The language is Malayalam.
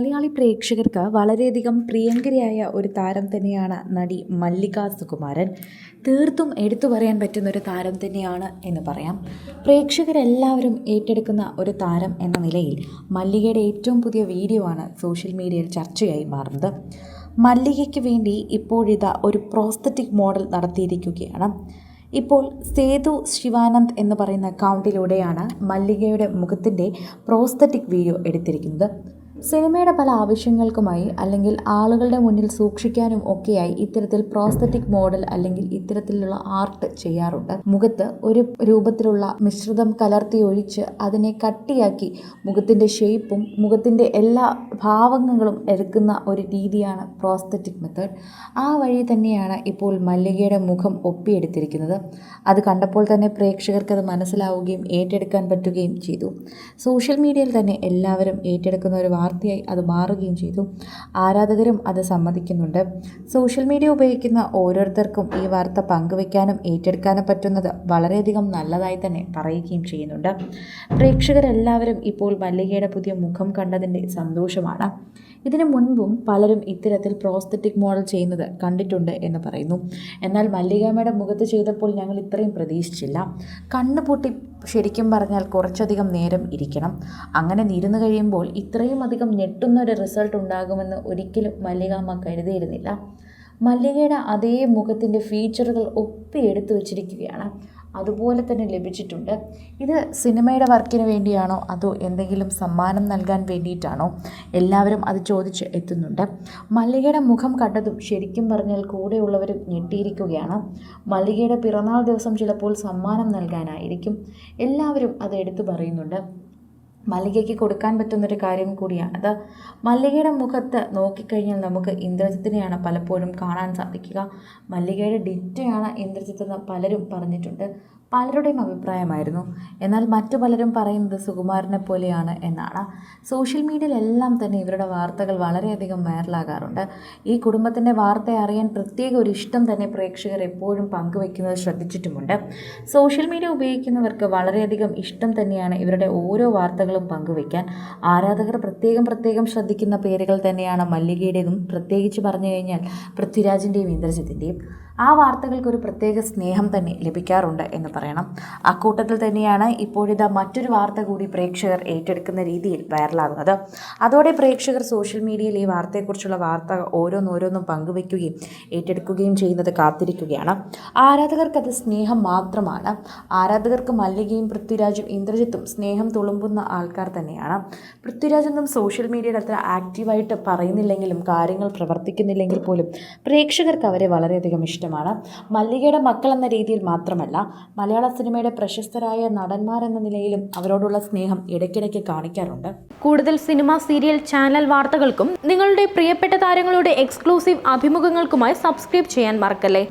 മലയാളി പ്രേക്ഷകർക്ക് വളരെയധികം പ്രിയങ്കരിയായ ഒരു താരം തന്നെയാണ് നടി മല്ലിക സുകുമാരൻ. തീർത്തും എടുത്തു പറയാൻ പറ്റുന്ന ഒരു താരം തന്നെയാണ് എന്ന് പറയാം. പ്രേക്ഷകരെല്ലാവരും ഏറ്റെടുക്കുന്ന ഒരു താരം എന്ന നിലയിൽ മല്ലികയുടെ ഏറ്റവും പുതിയ വീഡിയോ ആണ് സോഷ്യൽ മീഡിയയിൽ ചർച്ചയായി മാറുന്നത്. മല്ലികയ്ക്ക് വേണ്ടി ഇപ്പോഴിതാ ഒരു പ്രോസ്തറ്റിക് മോഡൽ നടത്തിയിരിക്കുകയാണ്. ഇപ്പോൾ സേതു ശിവാനന്ദ് എന്ന് പറയുന്ന അക്കൗണ്ടിലൂടെയാണ് മല്ലികയുടെ മുഖത്തിന്റെ പ്രോസ്തറ്റിക് വീഡിയോ എടുത്തിരിക്കുന്നത്. സിനിമയുടെ പല ആവശ്യങ്ങൾക്കുമായി അല്ലെങ്കിൽ ആളുകളുടെ മുന്നിൽ സൂക്ഷിക്കാനും ഒക്കെയായി ഇത്തരത്തിൽ പ്രോസ്തറ്റിക് മോഡൽ അല്ലെങ്കിൽ ഇത്തരത്തിലുള്ള ആർട്ട് ചെയ്യാറുണ്ട്. മുഖത്ത് ഒരു രൂപത്തിലുള്ള മിശ്രിതം കലർത്തി ഒഴിച്ച് അതിനെ കട്ടിയാക്കി മുഖത്തിന്റെ ഷേപ്പും മുഖത്തിന്റെ എല്ലാ ഭാവങ്ങളും എടുക്കുന്ന ഒരു രീതിയാണ് പ്രോസ്തറ്റിക് മെത്തേഡ് ആ വഴി തന്നെയാണ് ഇപ്പോൾ മല്ലികയുടെ മുഖം ഒപ്പിയെടുത്തിരിക്കുന്നത്. അത് കണ്ടപ്പോൾ തന്നെ പ്രേക്ഷകർക്ക് അത് മനസ്സിലാവുകയും ഏറ്റെടുക്കാൻ പറ്റുകയും ചെയ്തു. സോഷ്യൽ മീഡിയയിൽ തന്നെ എല്ലാവരും ഏറ്റെടുക്കുന്ന ഒരു വാർത്തയായി അത് മാറുകയും ചെയ്തു. ആരാധകരും അത് സമ്മതിക്കുന്നുണ്ട്. സോഷ്യൽ മീഡിയ ഉപയോഗിക്കുന്ന ഓരോരുത്തർക്കും ഈ വാർത്ത പങ്കുവെക്കാനും ഏറ്റെടുക്കാനും പറ്റുന്നത് വളരെയധികം നല്ലതായി തന്നെ പറയുകയും ചെയ്യുന്നുണ്ട്. പ്രേക്ഷകരെല്ലാവരും ഇപ്പോൾ മല്ലികയുടെ പുതിയ മുഖം കണ്ടതിന്റെ സന്തോഷമാണ്. ഇതിനു മുൻപും പലരും ഇത്തരത്തിൽ പ്രോസ്തറ്റിക് മോഡൽ ചെയ്യുന്നത് കണ്ടിട്ടുണ്ട് എന്ന് പറയുന്നു. എന്നാൽ മല്ലികാമ്മയുടെ മുഖത്ത് ചെയ്തപ്പോൾ ഞങ്ങൾ ഇത്രയും പ്രതീക്ഷിച്ചില്ല. കണ്ണ് പൊട്ടി ശരിക്കും പറഞ്ഞാൽ കുറച്ചധികം നേരം ഇരിക്കണം. അങ്ങനെ ഇരുന്ന് കഴിയുമ്പോൾ ഇത്രയും അധികം ഞെട്ടുന്ന ഒരു റിസൾട്ട് ഉണ്ടാകുമെന്ന് ഒരിക്കലും മല്ലികാമ്മ കരുതിയിരുന്നില്ല. മല്ലികയുടെ അതേ മുഖത്തിന്റെ ഫീച്ചറുകൾ ഒപ്പി എടുത്തു വച്ചിരിക്കുകയാണ്. അതുപോലെ തന്നെ ലഭിച്ചിട്ടുണ്ട്. ഇത് സിനിമയുടെ വർക്കിന് വേണ്ടിയാണോ? അതോ എന്തെങ്കിലും സമ്മാനം നൽകാൻ വേണ്ടിയിട്ടാണോ? എല്ലാവരും അത് ചോദിച്ച് എത്തുന്നുണ്ട്. മല്ലികയുടെ മുഖം കണ്ടതും ശരിക്കും പറഞ്ഞാൽ കൂടെയുള്ളവരും ഞെട്ടിയിരിക്കുകയാണ്. മല്ലികയുടെ പിറന്നാൾ ദിവസം ചിലപ്പോൾ സമ്മാനം നൽകാനായിരിക്കും. എല്ലാവരും അത് എടുത്തു പറയുന്നുണ്ട്. മല്ലികയ്ക്ക് കൊടുക്കാൻ പറ്റുന്നൊരു കാര്യം കൂടിയാണ്. അത് മല്ലികയുടെ മുഖത്ത് നോക്കിക്കഴിഞ്ഞാൽ നമുക്ക് ഇന്ദ്രജിത്തിനെയാണ് പലപ്പോഴും കാണാൻ സാധിക്കുക. മല്ലികയുടെ ഡിറ്റയാണ് ഇന്ദ്രജിത്ത് എന്ന് പലരും പറഞ്ഞിട്ടുണ്ട്. പലരുടെയും അഭിപ്രായമായിരുന്നു. എന്നാൽ മറ്റു പലരും പറയുന്നത് സുകുമാരനെ പോലെയാണ് എന്നാണ്. സോഷ്യൽ മീഡിയയിലെല്ലാം തന്നെ ഇവരുടെ വാർത്തകൾ വളരെയധികം വൈറലാകാറുണ്ട്. ഈ കുടുംബത്തിന്റെ വാർത്ത അറിയാൻ പ്രത്യേക ഒരു ഇഷ്ടം തന്നെ പ്രേക്ഷകർ എപ്പോഴും പങ്കുവെക്കുന്നത് ശ്രദ്ധിച്ചിട്ടുമുണ്ട്. സോഷ്യൽ മീഡിയ ഉപയോഗിക്കുന്നവർക്ക് വളരെയധികം ഇഷ്ടം തന്നെയാണ് ഇവരുടെ ഓരോ വാർത്തകളും പങ്കുവെക്കാൻ ആരാധകർ പ്രത്യേകം പ്രത്യേകം ശ്രദ്ധിക്കുന്ന പേരുകൾ തന്നെയാണ് മല്ലികയുടേതും. പ്രത്യേകിച്ച് പറഞ്ഞു കഴിഞ്ഞാൽ പൃഥ്വിരാജിന്റെയും ഇന്ദ്രജിത്തിന്റെയും ആ വാർത്തകൾക്ക് ഒരു പ്രത്യേക സ്നേഹം തന്നെ ലഭിക്കാറുണ്ട് എന്ന് പറയണം. അക്കൂട്ടത്തിൽ തന്നെയാണ് ഇപ്പോഴിതാ മറ്റൊരു വാർത്ത കൂടി പ്രേക്ഷകർ ഏറ്റെടുക്കുന്ന രീതിയിൽ വൈറലാകുന്നത്. അതോടെ പ്രേക്ഷകർ സോഷ്യൽ മീഡിയയിൽ ഈ വാർത്തയെക്കുറിച്ചുള്ള വാർത്ത ഓരോന്നോരോന്നും പങ്കുവെക്കുകയും ഏറ്റെടുക്കുകയും ചെയ്യുന്നത് കാത്തിരിക്കുകയാണ്. ആരാധകർക്കത് സ്നേഹം മാത്രമാണ്. ആരാധകർക്ക് മല്ലികയും പൃഥ്വിരാജും ഇന്ദ്രജിത്തും സ്നേഹം തുളുമ്പുന്ന ആൾക്കാർ തന്നെയാണ്. പൃഥ്വിരാജൊന്നും സോഷ്യൽ മീഡിയയിൽ അത്ര ആക്റ്റീവായിട്ട് പറയുന്നില്ലെങ്കിലും കാര്യങ്ങൾ പ്രവർത്തിക്കുന്നില്ലെങ്കിൽ പോലും പ്രേക്ഷകർക്ക് അവരെ വളരെയധികം ഇഷ്ടമാണ് മല്ലികയുടെ മക്കൾ എന്ന രീതിയിൽ മാത്രമല്ല മലയാള സിനിമയുടെ പ്രശസ്തരായ നടന്മാരെന്ന നിലയിലും അവരോടുള്ള സ്നേഹം ഇടയ്ക്കിടയ്ക്ക് കാണിക്കാറുണ്ട്. കൂടുതൽ സിനിമ സീരിയൽ ചാനൽ വാർത്തകൾക്കും നിങ്ങളുടെ പ്രിയപ്പെട്ട താരങ്ങളുടെ എക്സ്ക്ലൂസീവ് അഭിമുഖങ്ങൾക്കുമായി സബ്സ്ക്രൈബ് ചെയ്യാൻ മറക്കല്ലേ?